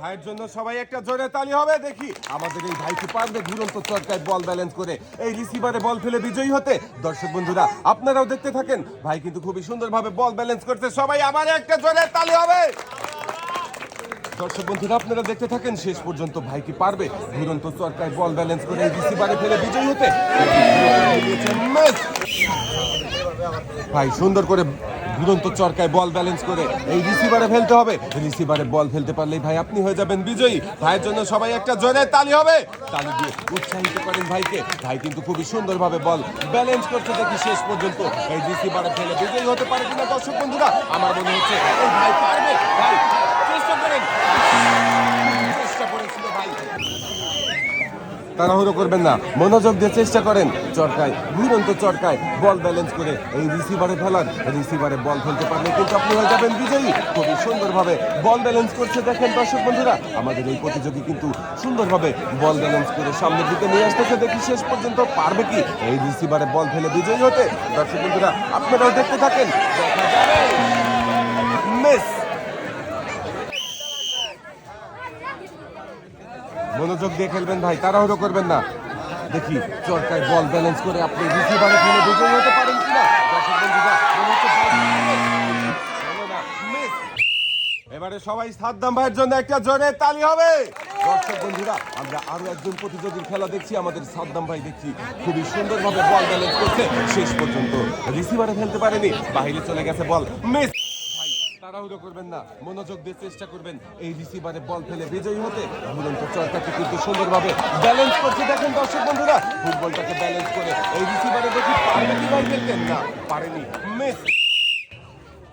ভাইয়ের জন্য সবাই একটা জোরে তালি হবে, দেখি। আমাদের এই ভাই কি পারবে ঘুরন্ত চরকায় বল ব্যালেন্স করে। এই রিসিভারে বল ফেলে বিজয়ী হতে। দর্শক বন্ধুরা, আপনারাও দেখতে থাকেন। ভাই কিন্তু খুবই সুন্দরভাবে বল ব্যালেন্স করতে সবাই আমার একটা জোরে তালি হবে। দর্শক বন্ধুরা, আপনারা দেখতে থাকেন, শেষ পর্যন্ত ভাই কি পারবে? ঘুরন্ত চরকায় বল ব্যালেন্স করে এই রিসিভারে ফেলে বিজয়ী হতে। ভাই, সুন্দর করে ঘুরন্ত চরকায় বল ব্যালেন্স করে এই রিসিভারে ফেলতে হবে। রিসিভারে বল ফেলতে পারলেই ভাই আপনি হয়ে যাবেন বিজয়ী। ভাইয়ের জন্য সবাই একটা জোরে তালি হবে। তালি দিয়ে উৎসাহিত করেন ভাইকে। ভাই কিন্তু খুবই সুন্দরভাবে বল ব্যালেন্স করতে দেখি শেষ পর্যন্ত। এই রিসিভারে ফেলে বিজয়ী হতে পারে কিনা দর্শক বন্ধুরা, আমার মনে হচ্ছে ভাই পারবে। ভাই তাড়াহুড়ো করবেন না। মনোযোগ দিয়ে চেষ্টা করেন। চরকায়, ঘুরন্ত চরকায় বল ব্যালেন্স করে এই রিসিভারে ফেলান। রিসিভারে বল ফেলতে পারলে কিন্তু আপনি হয়ে যাবেন বিজয়ী। খুবই সুন্দরভাবে বল ব্যালেন্স করছে দেখেন দর্শক বন্ধুরা। আমাদের এই প্রতিযোগী কিন্তু সুন্দরভাবে বল ব্যালেন্স করে সামনের দিকে নিয়ে আসতেছে। দেখি শেষ পর্যন্ত পারবে কি? এই রিসিভারে বল ফেলে বিজয়ী হতে। দর্শক বন্ধুরা, আপনারাও দেখতে থাকেন। দেখা মনোযোগ দিয়ে খেলবেন ভাই, তাড়াহুড়ো করবেন না। দেখি, চরকায় বল ব্যালেন্স করে আপনি রিসিভারে ফেলে বিজয়ী হতে পারেন কিনা। এবারে সবাই সাদ্দাম ভাইয়ের জন্য একটা জোরে তালি হবে। দর্শক বন্ধুরা, আমরা আরও একজন প্রতিযোগীর খেলা দেখছি, আমাদের সাদ্দাম ভাই দেখছি খুবই সুন্দরভাবে বল ব্যালেন্স করছে। শেষ পর্যন্ত রিসিভারে ফেলতে পারেনি বাইরে চলে গেছে বল। মিস তাড়াহুড়ো করবেন না, মনোযোগ দিয়ে চেষ্টা করবেন। এই রিসিভারে বল ফেলে বিজয়ী হতে। দুরন্ত চরকাকে কিন্তু সুন্দরভাবে ব্যালেন্স করছে। দেখেন দর্শক বন্ধুরা ফুটবলটাকে ব্যালেন্স করে এই রিসিভারে দেখি খেলতেন? না, পারেনি। মিস।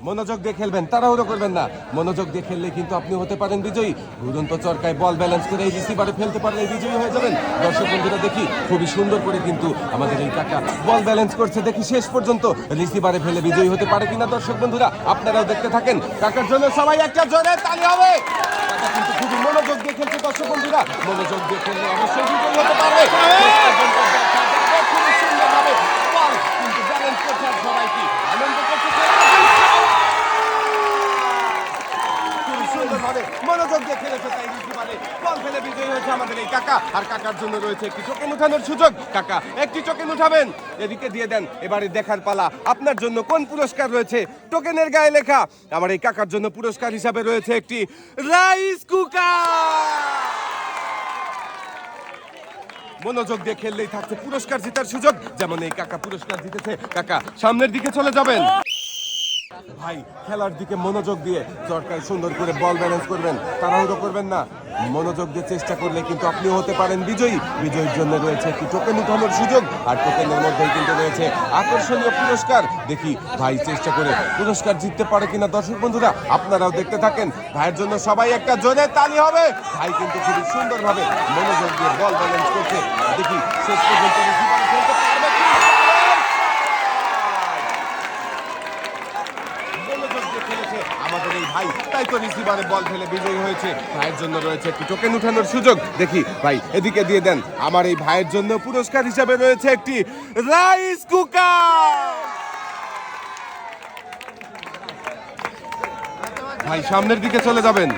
মনোযোগ দিয়ে খেলবেন, তাড়াহুড়ো করবেন না। মনোযোগ দিয়ে খেললে কিন্তু আপনি হতে পারেন বিজয়ী। ঘুরন্ত চরকায় বল ব্যালেন্স করে এই রিসিভারে ফেলতে পারলে বিজয়ী হয়ে যাবেন। দর্শক বন্ধুরা, দেখি, খুবই সুন্দর করে কিন্তু আমাদের এই কাকা বল ব্যালেন্স করছে। দেখি, শেষ পর্যন্ত রিসিভারে ফেলে বিজয়ী হতে পারে কিনা? দর্শক বন্ধুরা, আপনারাও দেখতে থাকেন। কাকার জন্য সবাই একটা জোরে তালি হবে। কিন্তু খুবই মনোযোগ দিয়ে খেলছে দর্শক বন্ধুরা। মনোযোগ দিয়ে খেললে অবশ্যই বিজয়ী হতে পারবে। সুন্দরভাবে মনোযোগ দিয়ে খেলেছে তাই রিসিভারে বল ফেলে বিজয়ী হয়েছে আমাদের এই কাকা। আর কাকার জন্য রয়েছে একটি টোকেন উঠানোর সুযোগ। কাকা, একটি টোকেন উঠাবেন এদিকে দিয়ে দেন, এবারে দেখার পালা। আপনার জন্য কোন পুরস্কার রয়েছে? টোকেনের গায়ে লেখা। আমার এই কাকার জন্য পুরস্কার হিসাবে রয়েছে একটি রাইস কুকার। মনোযোগ দিয়ে খেললেই থাকছে পুরস্কার জেতার সুযোগ। যেমন এই কাকা পুরস্কার জিতেছে। কাকা, সামনের দিকে চলে যাবেন। ভাই, খেলার দিকে মনোযোগ দিয়ে চরকায় সুন্দর করে বল ব্যালেন্স করবেন। তাড়াহুড়ো করবেন না। মনোযোগ দিয়ে চেষ্টা করলে কিন্তু আপনি হতে পারেন বিজয়ী। বিজয়ীর জন্য রয়েছে একটি টোকেন উঠানোর সুযোগ। আর টোকেনের মধ্যেই কিন্তু রয়েছে আকর্ষণীয় পুরস্কার। দেখি ভাই চেষ্টা করে পুরস্কার জিততে পারে কিনা দর্শক বন্ধুরা, আপনারাও দেখতে থাকেন। ভাইয়ের জন্য সবাই একটা জোরে তালি হবে। ভাই কিন্তু খুবই সুন্দরভাবে মনোযোগ দিয়ে বল ব্যালেন্স করছে। দেখি শেষ পর্যন্ত খেলতে পারবে কি? মনোযোগ দিয়ে খেলেছে আমাদের ভাই, তাই তো রিসিভারে বল ফেলে বিজয়ী হয়েছে। ভাইয়ের জন্য রয়েছে একটি টোকেন উঠানোর সুযোগ। দেখি, ভাই, এদিকে দিয়ে দেন। আমার এই ভাইয়ের জন্য পুরস্কার হিসাবে রয়েছে একটি রাইস কুকার ভাই, সামনের দিকে চলে যাবেন।